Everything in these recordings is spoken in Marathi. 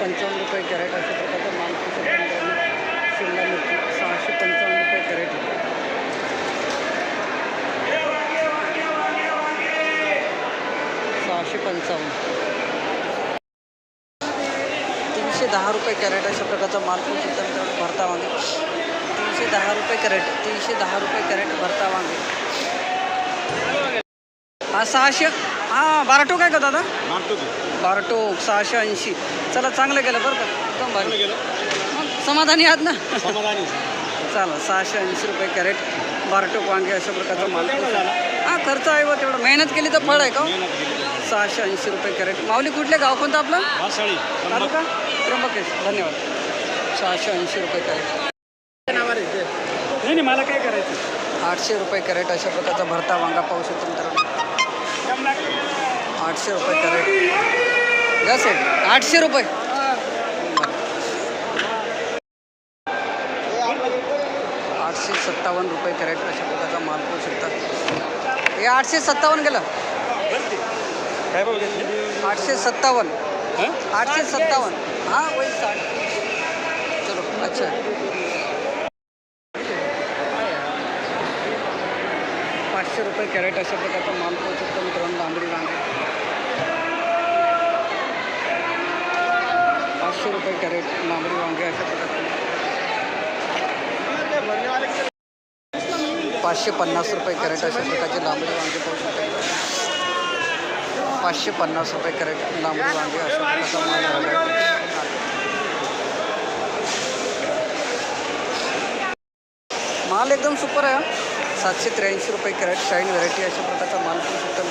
पंचावन्न रुपये कॅरेट अशा प्रकारचा माल शिमला मिरची सहाशे पंचावन्न रुपये कॅरेट सहाशे पंचावन्न. तीनशे दहा रुपये कॅरेट अशा प्रकारचा माल पाहू मित्रांनो भरता वांगे. तीनशे दहा रुपये कॅरेट तीनशे दहा रुपये कॅरेट भरता वांगे. हा सहाशे. हां बाराटो काय का दादा? बाराटो सहाशे ऐंशी. चला चांगलं गेलं बरं का. एकदम भारी. गेलं. समाधानी आहात ना? समाधानी. चला सहाशे ऐंशी रुपये कॅरेट बाराटो वांगे अशा प्रकारचा माल? हां खर्च आहे व तेवढं. मेहनत केली तर फळ आहे का हो? केली सहाशे ऐंशी रुपये कॅरेट. माऊली कुठले गाव कोणतं आपलं? तालुका? त्र्यंबकेश. धन्यवाद. सहाशे ऐंशी रुपये कॅरेट. नाही नाही मला काय करायचं? आठशे रुपये कॅरेट अशा प्रकारचा भरता वांगा पाहू शकतो मित्रांनो. आठशे रुपये कॅरेट घ्या सेट आठशे रुपये. आठशे सत्तावन्न रुपये कॅरेट अशा प्रकारचा माल पाहू शकता हे आठशे सत्तावन्न गेलं आठशे सत्तावन्न. आठशे सत्तावन्न. हां वही साठ. चलो अच्छा. पाचशे रुपये कॅरेट अशा प्रकारचा माल पाहू शकतो मित्रांनो लांबडी वांगे पाचशे रुपये कॅरेट लांबडी वांगे अशा प्रकारचे पाचशे पन्नास रुपये कॅरेट अशा प्रकारचे लांबडी वांगे पाहू शकतो पाचशे पन्नास रुपये कॅरेट लांबडी वांगे अशा प्रकारचा माल आहे माल एकदम सुपर आहे. सातशे त्र्याऐंशी रुपये कॅरेट शाईन व्हरायटी अशा प्रकारचा माल पाहू शकतो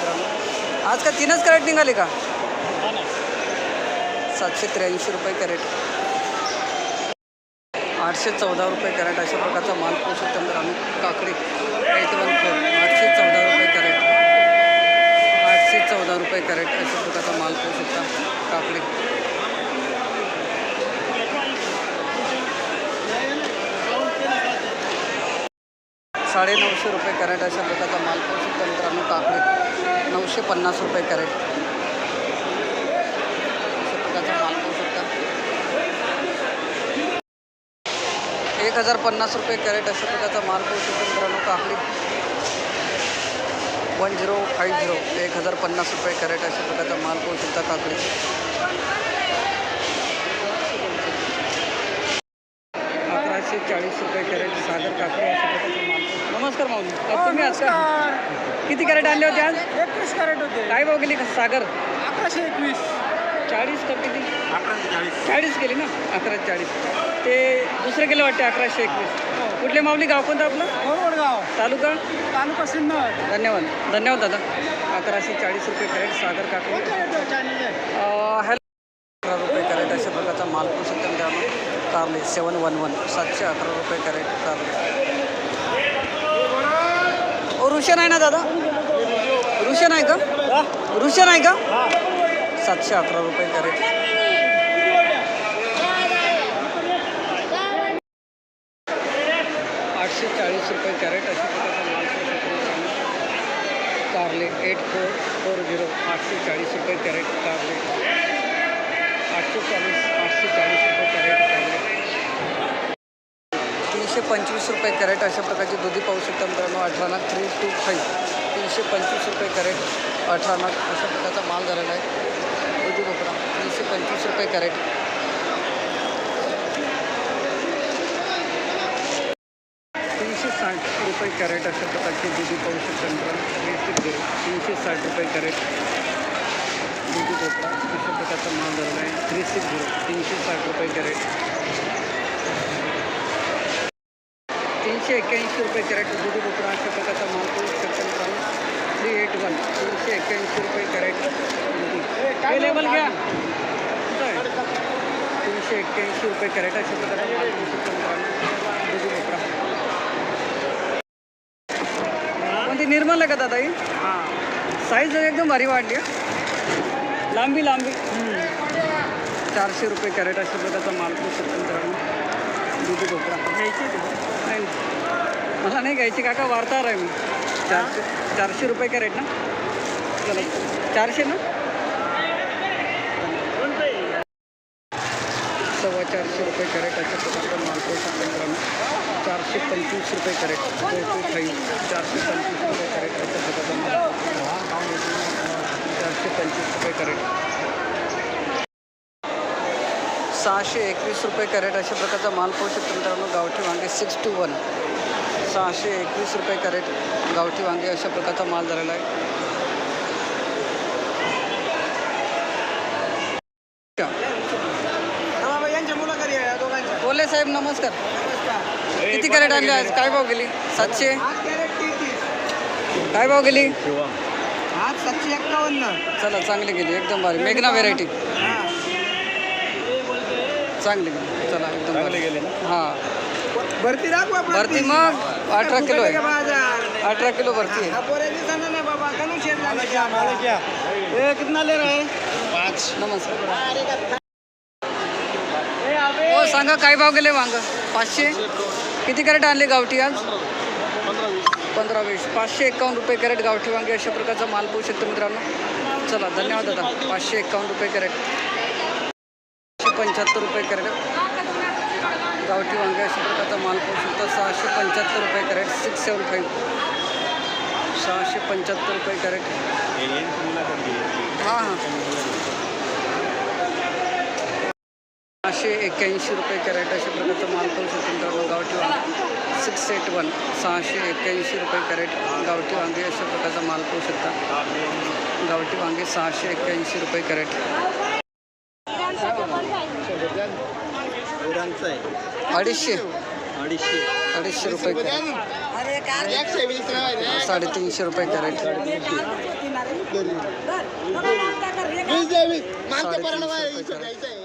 आज का तीनच कॅरेट निघाले का सातशे त्र्याऐंशी रुपये कॅरेट. आठशे चौदा रुपये कॅरेट अशा प्रकारचा माल पाहू शकतो आम्ही काकडी एट वन फोर आठशे चौदा रुपये कॅरेट. आठशे चौदा रुपये कॅरेट अशा प्रकारचा माल पोहू शकता काकडी. साडे नऊशे रुपये कॅरेट अशा प्रकारचा माल पाहू शकता मित्रांनो काकडी. नऊशे पन्नास रुपये कॅरेट अशा प्रकारचा माल पाहू शकता एक हजार पन्नास रुपये कॅरेट अशा प्रकारचा माल पाहू शकतो मित्रांनो काकडी वन झिरो फाईव्ह झिरो एक हजार पन्नास रुपये कॅरेट अशा प्रकारचा माल पाहू शकता काकडी. अकराशे चाळीस रुपये कॅरेट सागर काकडी अशा प्रकारचा माल पाहू- नमस्कार माऊली आज तुम्ही आज का? किती कॅरेट आणले होते आज? एकवीस कॅरेट होते. काय भाव गेली सागर? अकराशे एकवीस. चाळीस का किती? अकराशे चाळीस. चाळीस गेली ना? अकरा चाळीस. ते दुसरे गेले वाटते अकराशे एकवीस. कुठले माऊली गाव कोणतं आपलं? कोरवडगाव तालुका? तालुका सिन्नर. धन्यवाद. धन्यवाद दादा. अकराशे चाळीस रुपये कॅरेट सागर काकडी हॅलो. अकरा रुपये कॅरेट अशा प्रकारचा माल पाहू शकता मित्रांनो कारले. Seven one one. सातशे अकरा रुपये कॅरेट कारले. रुशन आहे ना दादा? रुशन आहे का? रुशन आहे का? सातशे अकरा रुपये कॅरेट. आठशे रुपये कॅरेट अशा प्रकारचा माल कारले एट फोर फोर झिरो आठशे चाळीस रुपये कॅरेट कारले आठशे चाळीस आठशे चाळीस रुपये कॅरेट कारले तीनशे पंचवीस रुपये कॅरेट अशा प्रकारची दुधी पाहू शकता मित्रांनो अठरा नाग थ्री टू फाईव्ह तीनशे पंचवीस रुपये कॅरेट अठरा नाग अशा प्रकारचा माल झालेला आहे. दुधी भोपळा तीनशे पंचवीस रुपये कॅरेट. रुपये कॅरेट अशा प्रकारची दुधी पाहू शकता मित्रांनो तीनशे साठ रुपये कॅरेट। दुधी भोपळा अशा प्रकारचा माल झालेला आहे थ्री सिक्स झिरो तीनशे साठ रुपये कॅरेट। तीनशे एक्क्याऐंशी रुपये कॅरेट दुधी भोपळा अशा प्रकारचा माल पाहू शकता मित्रांनो थ्री एट वन तीनशे एक्क्याऐंशी रुपये कॅरेट दुधी हे लेबल घ्या कुठं आहे? तीनशे एक्क्याऐंशी रुपये कॅरेट अशा प्रकारचा माल पाहू शकता मित्रांनो कोणती निर्मल आहे का दादा ही? साईज एकदम भारी वाढली आहे. लांबी लांबी. चारशे रुपये कॅरेट अशा प्रकारचा माल पाहू शकतो मित्रांनो दुधी भोपळा. घ्यायची नाही मला नाही घ्यायची काका वार्ताहर आहे मी चारशे चारशे रुपये कॅरेट ना? चारशे ना? चारशे रुपये कॅरेट अशा प्रकारचा माल पाहू मित्रांनो चारशे पंचवीस रुपये कॅरेट. टू फाईव्ह चारशे पंचवीस रुपये कॅरेट अशा प्रकारचा मालपोस चारशे पंचवीस रुपये कॅरेट. सहाशे एकवीस रुपये कॅरेट अशा प्रकारचा माल आहे मित्रांनो गावठी वांगे सिक्स टू वन सहाशे एकवीस रुपये कॅरेट गावठी वांगे अशा प्रकारचा माल झालेला आहे आहे. बोले साहेब नमस्कार. किती कॅरेट आणले आज? काय भाव गेली? सातशे? काय भाव गेली? आज सातशे एक्कावन्न. चला चांगली गेली एकदम भारी. मेघना व्हेरायटी हा. चांगली गेली. चला एकदम भारी. गेले हां. भरती दाखवा भरती मग? अठरा किलो आहे. अठरा किलो भरती आहे. हा पोरे दिसना नाही बाबा. कनु शेट लागले. ए कितना ले रहे? पाँच. नमस्कार. हो सांगा काय भाव गेले वांग पाचशे? किती कॅरेट आणले गावठी आज? पंधरा वीस. पाचशे एकावन्न रुपये कॅरेट गावठी वांगे अशा प्रकारचा माल पाहू शकतो मित्रांनो. चला धन्यवाद दादा. पाचशे एकावन्न रुपये कॅरेट. पाचशे पंच्याहत्तर रुपये कॅरेट. गावठी वांगे अशा प्रकारचा माल पाहू शकता. सहाशे पंच्याहत्तर रुपये कॅरेट. सिक्स सेवन फाईव्ह सहाशे पंच्याहत्तर रुपये कॅरेट. हां हां. सहाशे एक्क्याऐंशी रुपये कॅरेट अशा प्रकारचा माल पाहू शकतो मित्रांनो गावठी वांगे सिक्स एट वन सहाशे एक्क्याऐंशी रुपये कॅरेट गावठी वांगे अशा प्रकारचा माल पाहू शकता गावठी वांगे सहाशे एक्क्याऐंशी रुपये कॅरेट. अडीचशे. अडीचशे. अडीचशे रुपये कॅरेट. साडेतीनशे रुपये कॅरेट. साडेतीनशे. रुपये कॅरेट.